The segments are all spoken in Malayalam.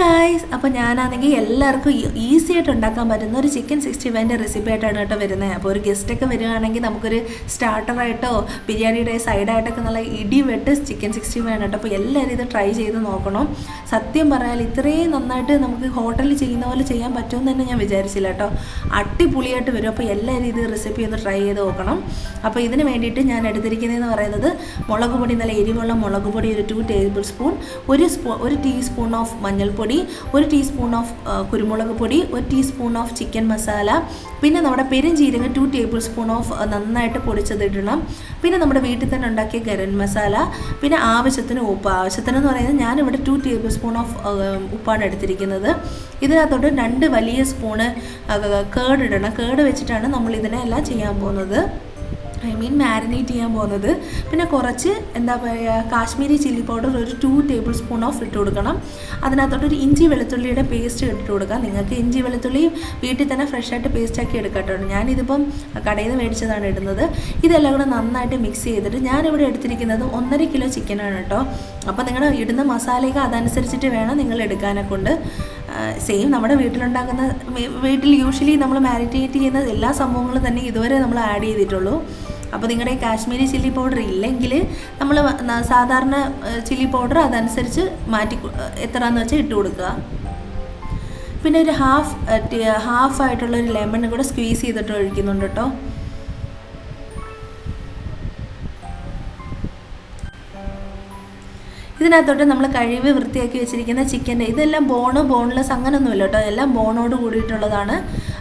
ഗായ്സ് അപ്പോൾ ഞാനാണെങ്കിൽ എല്ലാവർക്കും ഈസി ആയിട്ട് ഉണ്ടാക്കാൻ പറ്റുന്ന ഒരു ചിക്കൻ സിക്സ്റ്റി ഫൈവിന്റെ റെസിപ്പി ആയിട്ടാണ് കേട്ടോ വരുന്നത് അപ്പോൾ ഒരു ഗസ്റ്റൊക്കെ വരികയാണെങ്കിൽ നമുക്കൊരു സ്റ്റാർട്ടറായിട്ടോ ബിരിയാണിയുടെ സൈഡായിട്ടൊക്കെ നല്ല ഇടി വെട്ട് ചിക്കൻ സിക്സ്റ്റി ഫൈവ് ആണ് കേട്ടോ. അപ്പോൾ എല്ലാവരും ഇത് ട്രൈ ചെയ്ത് നോക്കണം. സത്യം പറയാൽ ഇത്രയും നന്നായിട്ട് നമുക്ക് ഹോട്ടലിൽ ചെയ്യുന്ന പോലെ ചെയ്യാൻ പറ്റുമെന്ന് തന്നെ ഞാൻ വിചാരിച്ചില്ല കേട്ടോ. അടിപൊളിയായിട്ട് വരും. അപ്പോൾ എല്ലാവരും ഇത് റെസിപ്പി ഒന്ന് ട്രൈ ചെയ്ത് നോക്കണം. അപ്പോൾ ഇതിന് വേണ്ടിയിട്ട് ഞാൻ എടുത്തിരിക്കുന്നതെന്ന് പറയുന്നത് മുളക് പൊടി നല്ല എരിവുള്ള മുളക് പൊടി ഒരു ടു ടേബിൾ സ്പൂൺ ഒരു സ്പൂ ഒരു ടീസ്പൂൺ ഓഫ് മഞ്ഞൾപ്പൊടി ഒരു ടീസ്പൂൺ ഓഫ് കുരുമുളക് പൊടി ഒരു ടീസ്പൂൺ ഓഫ് ചിക്കൻ മസാല പിന്നെ നമ്മുടെ പെരുംജീരകം ടു ടേബിൾ സ്പൂൺ ഓഫ് നന്നായിട്ട് പൊടിച്ചതിടണം. പിന്നെ നമ്മുടെ വീട്ടിൽ തന്നെ ഉണ്ടാക്കിയ ഗരം മസാല പിന്നെ ആവശ്യത്തിന് ഉപ്പ്. ആവശ്യത്തിന് എന്ന് പറയുന്നത് ഞാനിവിടെ ടു ടേബിൾ സ്പൂൺ ഓഫ് ഉപ്പാണ് എടുത്തിരിക്കുന്നത്. ഇതിനകത്തോട്ട് രണ്ട് വലിയ സ്പൂണ് കേട് ഇടണം. കേട് വെച്ചിട്ടാണ് നമ്മൾ ഇതിനെല്ലാം ചെയ്യാൻ പോകുന്നത്. ഐ മീൻ മാരിനേറ്റ് ചെയ്യാൻ പോകുന്നത്. പിന്നെ കുറച്ച് എന്താ പറയുക കാശ്മീരി ചില്ലി പൗഡർ ഒരു ടു ടേബിൾ സ്പൂൺ ഓഫ് ഇട്ട് കൊടുക്കണം. അതിനകത്തോട്ട് ഒരു ഇഞ്ചി വെളുത്തുള്ളിയുടെ പേസ്റ്റ് ഇട്ട് കൊടുക്കാം. നിങ്ങൾക്ക് ഇഞ്ചി വെളുത്തുള്ളി വീട്ടിൽ തന്നെ ഫ്രഷ് ആയിട്ട് പേസ്റ്റ് ആക്കി എടുക്കട്ടോ ഞാനിതിപ്പം കടയിൽ നിന്ന് മേടിച്ചതാണ് ഇടുന്നത്. ഇതെല്ലാം കൂടെ നന്നായിട്ട് മിക്സ് ചെയ്തിട്ട് ഞാനിവിടെ എടുത്തിരിക്കുന്നത് ഒന്നര കിലോ ചിക്കനാണ് കേട്ടോ. അപ്പോൾ നിങ്ങൾ ഇടുന്ന മസാലയൊക്കെ അതനുസരിച്ചിട്ട് വേണം നിങ്ങൾ എടുക്കാനെ കൊണ്ട് സെയിം നമ്മുടെ വീട്ടിലുണ്ടാക്കുന്ന വീട്ടിൽ യൂഷ്വലി നമ്മൾ മാരിനേറ്റ് ചെയ്യുന്ന എല്ലാ സംഭവങ്ങളും തന്നെ ഇതുവരെ നമ്മൾ ആഡ് ചെയ്തിട്ടുള്ളൂ. അപ്പോൾ നിങ്ങളുടെ കാശ്മീരി ചില്ലി പൗഡർ ഇല്ലെങ്കിൽ നമ്മൾ സാധാരണ ചില്ലി പൗഡർ അതനുസരിച്ച് മാറ്റി എത്രയാണെന്ന് വെച്ചാൽ ഇട്ട് കൊടുക്കുക. പിന്നെ ഒരു ഹാഫ് ഹാഫ് ആയിട്ടുള്ള ഒരു ലെമൺ കൂടെ സ്ക്വീസ് ചെയ്തിട്ട് ഒഴിക്കുന്നുണ്ട് കേട്ടോ ഇതിനകത്തോട്ട് നമ്മൾ കഴിവ് വൃത്തിയാക്കി വെച്ചിരിക്കുന്ന ചിക്കന്റെ ഇതെല്ലാം ബോണ് ബോൺലെസ് അങ്ങനെയൊന്നുമില്ല കേട്ടോ എല്ലാം ബോണോട് കൂടിയിട്ടുള്ളതാണ്.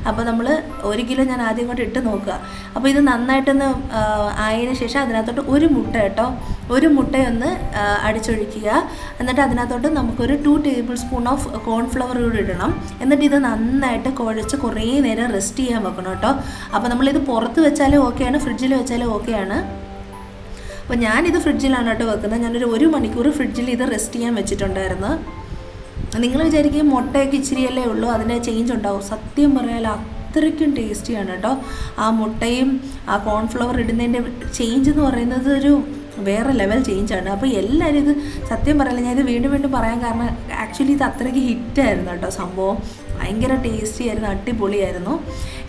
അപ്പോൾ നമ്മൾ ഒരു കിലോ ഞാൻ ആദ്യം കൊണ്ട് ഇട്ട് നോക്കുക. അപ്പോൾ ഇത് നന്നായിട്ടൊന്ന് ആയതിന് ശേഷം അതിനകത്തോട്ട് ഒരു മുട്ട കേട്ടോ. ഒരു മുട്ടയൊന്ന് അടിച്ചൊഴിക്കുക. എന്നിട്ട് അതിനകത്തോട്ട് നമുക്കൊരു two tablespoon of cornflour കൂടി ഇടണം. എന്നിട്ട് ഇത് നന്നായിട്ട് കുഴച്ച് കുറേ നേരം റെസ്റ്റ് ചെയ്യാൻ വെക്കണം കേട്ടോ. അപ്പോൾ നമ്മളിത് പുറത്ത് വെച്ചാലും ഓക്കെയാണ് ഫ്രിഡ്ജിൽ വെച്ചാലും ഓക്കെയാണ് അപ്പോൾ ഞാനിത് ഫ്രിഡ്ജിലാണ് കേട്ടോ വെക്കുന്നത്. ഞാനൊരു ഒരു മണിക്കൂർ ഫ്രിഡ്ജിൽ ഇത് റെസ്റ്റ് ചെയ്യാൻ വെച്ചിട്ടുണ്ടായിരുന്നു. നിങ്ങൾ വിചാരിക്കും മുട്ടയൊക്കെ ഇച്ചിരിയല്ലേ ഉള്ളൂ അതിന്റെ ചേഞ്ച് ഉണ്ടാവും. സത്യം പറഞ്ഞാൽ അത്രയ്ക്കും ടേസ്റ്റിയാണ് കേട്ടോ. ആ മുട്ടയും ആ കോൺഫ്ലവർ ഇടുന്നതിന്റെ ചേഞ്ച് എന്ന് പറയുന്നത് ഒരു വേറെ ലെവൽ ചേഞ്ചാണ് അപ്പോൾ എല്ലാവരും ഇത് സത്യം പറയില്ല ഞാൻ ഇത് വീണ്ടും വീണ്ടും പറയാൻ കാരണം ആക്ച്വലി ഇത് അത്രയ്ക്ക് ഹിറ്റായിരുന്നു കേട്ടോ സംഭവം. ഭയങ്കര ടേസ്റ്റി ആയിരുന്നു അടിപൊളിയായിരുന്നു.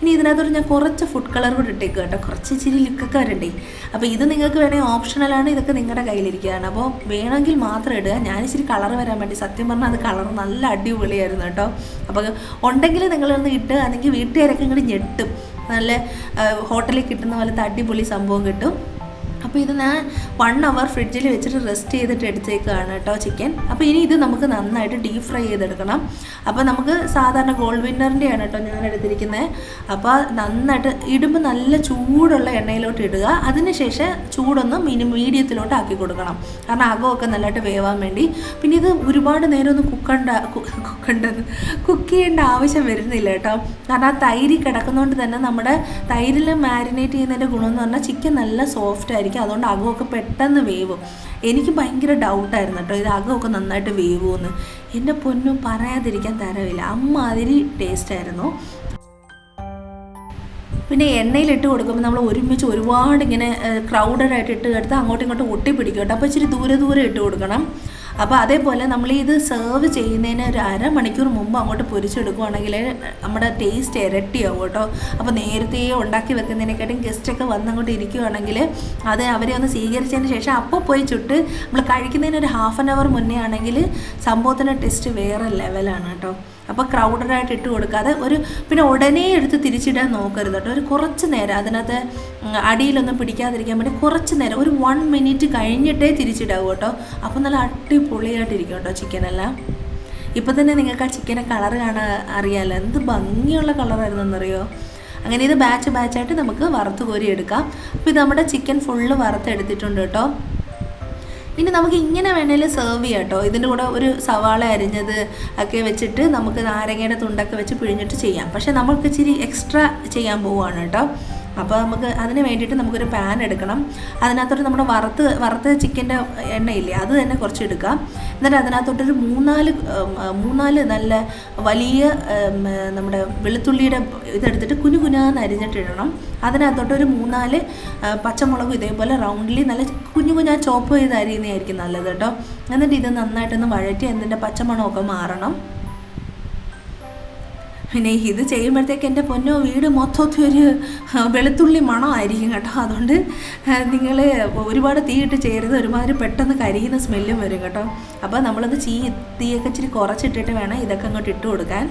ഇനി ഇതിനകത്തോട് ഞാൻ കുറച്ച് ഫുഡ് കളർ കൂടി ഇട്ടേക്ക് കേട്ടോ. കുറച്ച് ഇച്ചിരി ലുക്കൊക്കെ വരണ്ടേ. അപ്പോൾ ഇത് നിങ്ങൾക്ക് വേണമെങ്കിൽ ഓപ്ഷണലാണ് ഇതൊക്കെ നിങ്ങളുടെ കയ്യിലിരിക്കുകയാണ്. അപ്പോൾ വേണമെങ്കിൽ മാത്രം ഇടുക. ഞാൻ ഇച്ചിരി കളർ വരാൻ വേണ്ടി സത്യം പറഞ്ഞാൽ അത് കളർ നല്ല അടിപൊളിയായിരുന്നു കേട്ടോ. അപ്പോൾ ഉണ്ടെങ്കിൽ നിങ്ങളൊന്ന് ഇട്ട് അല്ലെങ്കിൽ വീട്ടുകാരൊക്കെ ഇങ്ങോട്ട് ഞെട്ടും. നല്ല ഹോട്ടലിൽ കിട്ടുന്ന പോലത്തെ അടിപൊളി സംഭവം കിട്ടും. അപ്പോൾ ഇത് ഞാൻ വൺ അവർ ഫ്രിഡ്ജിൽ വെച്ചിട്ട് റെസ്റ്റ് ചെയ്തിട്ട് എടുത്തേക്കാണ് കേട്ടോ ചിക്കൻ അപ്പോൾ ഇനി ഇത് നമുക്ക് നന്നായിട്ട് ഡീപ് ഫ്രൈ ചെയ്തെടുക്കണം. അപ്പോൾ നമുക്ക് സാധാരണ ഗോൾഡ് വിന്നറിന്റെയാണ് കേട്ടോ ഞാൻ എടുത്തിരിക്കുന്നത്. അപ്പോൾ നന്നായിട്ട് ഇടുമ്പോൾ നല്ല ചൂടുള്ള എണ്ണയിലോട്ട് ഇടുക. അതിനുശേഷം ചൂടൊന്ന് മിനി മീഡിയത്തിലോട്ട് ആക്കി കൊടുക്കണം. കാരണം അകമൊക്കെ നല്ലതായിട്ട് വേവാൻ വേണ്ടി. പിന്നെ ഇത് ഒരുപാട് നേരം ഒന്ന് കുക്കണ്ട കുക്കണ്ടത് കുക്ക് ചെയ്യേണ്ട ആവശ്യം വരുന്നില്ല കേട്ടോ. കാരണം ആ തൈര് കിടക്കുന്നതുകൊണ്ട് തന്നെ നമ്മുടെ തൈരിൽ മാരിനേറ്റ് ചെയ്യുന്നതിന്റെ ഗുണമെന്ന് പറഞ്ഞാൽ ചിക്കൻ നല്ല സോഫ്റ്റ് ആയിരിക്കും. അതുകൊണ്ട് അകമൊക്കെ പെട്ടെന്ന് വേവും. എനിക്ക് ഭയങ്കര ഡൗട്ടായിരുന്നു കേട്ടോ ഇത് അകമൊക്കെ നന്നായിട്ട് വേവുമെന്ന്. എന്റെ പൊന്നും പറയാതിരിക്കാൻ തരവില്ല. അമ്മാതിരി ടേസ്റ്റായിരുന്നു പിന്നെ എണ്ണയിലിട്ട് കൊടുക്കുമ്പോൾ നമ്മൾ ഒരുമിച്ച് ഒരുപാട് ഇങ്ങനെ ക്രൗഡഡ് ആയിട്ട് ഇട്ട് എടുത്ത് അങ്ങോട്ടും ഇങ്ങോട്ടും ഒട്ടിപ്പിടിക്കും കേട്ടോ. അപ്പോൾ ഇച്ചിരി ദൂരെ ദൂരെ ഇട്ട് കൊടുക്കണം. അപ്പോൾ അതേപോലെ നമ്മൾ ഇത് സെർവ് ചെയ്യുന്നതിന് ഒരു അരമണിക്കൂർ മുമ്പ് അങ്ങോട്ട് പൊരിച്ചെടുക്കുവാണെങ്കിൽ നമ്മുടെ ടേസ്റ്റ് ഇരട്ടിയാവും കേട്ടോ. അപ്പോൾ നേരത്തെ ഉണ്ടാക്കി വെക്കുന്നതിനെക്കാട്ടും ഗസ്റ്റൊക്കെ വന്ന് അങ്ങോട്ട് ഇരിക്കുവാണെങ്കിൽ അത് അവരെ ഒന്ന് സ്വീകരിച്ചതിന് ശേഷം അപ്പോൾ പോയി ചുട്ട് നമ്മൾ കഴിക്കുന്നതിന് ഒരു ഹാഫ് ആൻ അവർ മുന്നേ ആണെങ്കിൽ സംഭവത്തിന്റെ ടേസ്റ്റ് വേറെ ലെവലാണ് കേട്ടോ. അപ്പോൾ ക്രൗഡഡായിട്ട് ഇട്ട് കൊടുക്കാതെ ഒരു പിന്നെ ഉടനെ എടുത്ത് തിരിച്ചിടാൻ നോക്കരുത് കേട്ടോ. ഒരു കുറച്ച് നേരം അതിനകത്ത് അടിയിലൊന്നും പിടിക്കാതിരിക്കാൻ വേണ്ടി കുറച്ച് നേരം ഒരു വൺ മിനിറ്റ് കഴിഞ്ഞിട്ടേ തിരിച്ചിടാവൂ കേട്ടോ. അപ്പോൾ നല്ല അടിപൊളിയായിട്ടിരിക്കും കേട്ടോ ചിക്കനെല്ലാം ഇപ്പം തന്നെ നിങ്ങൾക്ക് ആ ചിക്കനെ കളർ കാണാൻ അറിയാമല്ലോ എന്ത് ഭംഗിയുള്ള കളറായിരുന്നെന്നറിയോ അങ്ങനെ ഇത് ബാച്ച് ബാച്ചായിട്ട് നമുക്ക് വറുത്ത് കോരി എടുക്കാം. അപ്പോൾ ഇത് നമ്മുടെ ചിക്കൻ ഫുള്ള് വറുത്തെടുത്തിട്ടുണ്ട് കേട്ടോ. ഇനി നമുക്ക് ഇങ്ങനെ വേണേലും സെർവ് ചെയ്യാം കേട്ടോ ഇതിന്റെ കൂടെ ഒരു സവാള അരിഞ്ഞത് ഒക്കെ വെച്ചിട്ട് നമുക്ക് നാരങ്ങയുടെ തുണ്ടൊക്കെ വെച്ച് പിഴിഞ്ഞിട്ട് ചെയ്യാം. പക്ഷേ നമുക്ക് ഇച്ചിരി എക്സ്ട്രാ ചെയ്യാൻ പോവുകയാണ് കേട്ടോ അപ്പോൾ നമുക്ക് അതിന് വേണ്ടിയിട്ട് നമുക്കൊരു പാൻ എടുക്കണം. അതിനകത്തോട്ട് നമ്മുടെ വറുത്ത് വറുത്ത ചിക്കന്റെ എണ്ണയില്ലേ അത് തന്നെ കുറച്ച് എടുക്കാം എന്നിട്ട് അതിനകത്തോട്ടൊരു മൂന്നാൽ മൂന്നാൽ നല്ല വലിയ നമ്മുടെ വെളുത്തുള്ളിയുടെ ഇതെടുത്തിട്ട് കുനു കുനാന്ന് അരിഞ്ഞിട്ടിടണം അതിനകത്തോട്ട് ഒരു മൂന്നാൽ പച്ചമുളക് പച്ചമുളകും ഇതേപോലെ റൗണ്ടിൽ നല്ല കുഞ്ഞു കുഞ്ഞാ ചോപ്പ് ചെയ്ത് അരിയുന്നതായിരിക്കും നല്ലത് കേട്ടോ. എന്നിട്ട് ഇത് നന്നായിട്ടൊന്ന് വഴറ്റി അതിന്റെ പച്ചമണമൊക്കെ മാറണം. പിന്നെ ഇത് ചെയ്യുമ്പോഴത്തേക്ക് എന്റെ പൊന്നോ വീട് മൊത്തത്തിൽ ഒരു വെളുത്തുള്ളി മണമായിരിക്കും കേട്ടോ. അതുകൊണ്ട് നിങ്ങൾ ഒരുപാട് തീയിട്ട് ചെയ്യരുത് ഒരുമാതിരി പെട്ടെന്ന് കരിയുന്ന സ്മെല്ലും വരും കേട്ടോ. അപ്പോൾ നമ്മളത് ചീ തീയൊക്കെ ഇച്ചിരി കുറച്ചിട്ടിട്ട് വേണം ഇതൊക്കെ അങ്ങോട്ട് ഇട്ട് കൊടുക്കാൻ.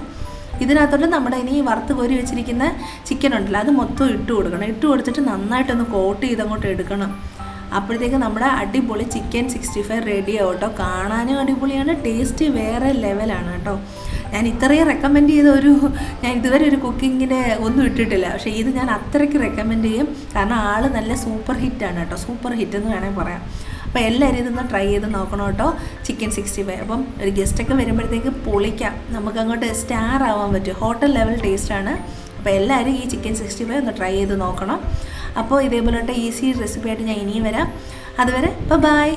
ഇതിനകത്തോട്ട് നമ്മുടെ ഇനി വറുത്ത് കോരി വെച്ചിരിക്കുന്ന ചിക്കൻ ഉണ്ടല്ലോ അത് മൊത്തം ഇട്ട് കൊടുക്കണം. ഇട്ട് കൊടുത്തിട്ട് നന്നായിട്ടൊന്ന് കോട്ട് ചെയ്ത് അങ്ങോട്ട് എടുക്കണം. അപ്പോഴത്തേക്ക് നമ്മുടെ അടിപൊളി ചിക്കൻ സിക്സ്റ്റി ഫൈവ് റെഡി ആവും കേട്ടോ. കാണാനും അടിപൊളിയാണ് ടേസ്റ്റ് വേറെ ലെവലാണ് കേട്ടോ. ഞാൻ ഇത്രയും റെക്കമെൻഡ് ചെയ്ത ഒരു ഞാൻ ഇതുവരെ ഒരു കുക്കിങ്ങിന് ഒന്നും ഇട്ടിട്ടില്ല. പക്ഷേ ഇത് ഞാൻ അത്രയ്ക്ക് റെക്കമെൻഡ് ചെയ്യും. കാരണം ആൾ നല്ല സൂപ്പർ ഹിറ്റാണ് കേട്ടോ. സൂപ്പർ ഹിറ്റ് എന്ന് വേണമെങ്കിൽ പറയാം. അപ്പോൾ എല്ലാവരും ഇതൊന്ന് ട്രൈ ചെയ്ത് നോക്കണം കേട്ടോ. ചിക്കൻ സിക്സ്റ്റി ഫൈവ് അപ്പം ഒരു ഗസ്റ്റൊക്കെ വരുമ്പോഴത്തേക്ക് പൊളിക്കാം. നമുക്ക് അങ്ങോട്ട് സ്റ്റാർ ആവാൻ പറ്റും. ഹോട്ടൽ ലെവൽ ടേസ്റ്റാണ് അപ്പോൾ എല്ലാവരും ഈ ചിക്കൻ സിക്സ്റ്റി ഫൈവ് ഒന്ന് ട്രൈ ചെയ്ത് നോക്കണം. അപ്പോൾ ഇതേപോലത്തെ ഈസി റെസിപ്പി ആയിട്ട് ഞാൻ ഇനിയും വരാം. അതുവരെ ബൈ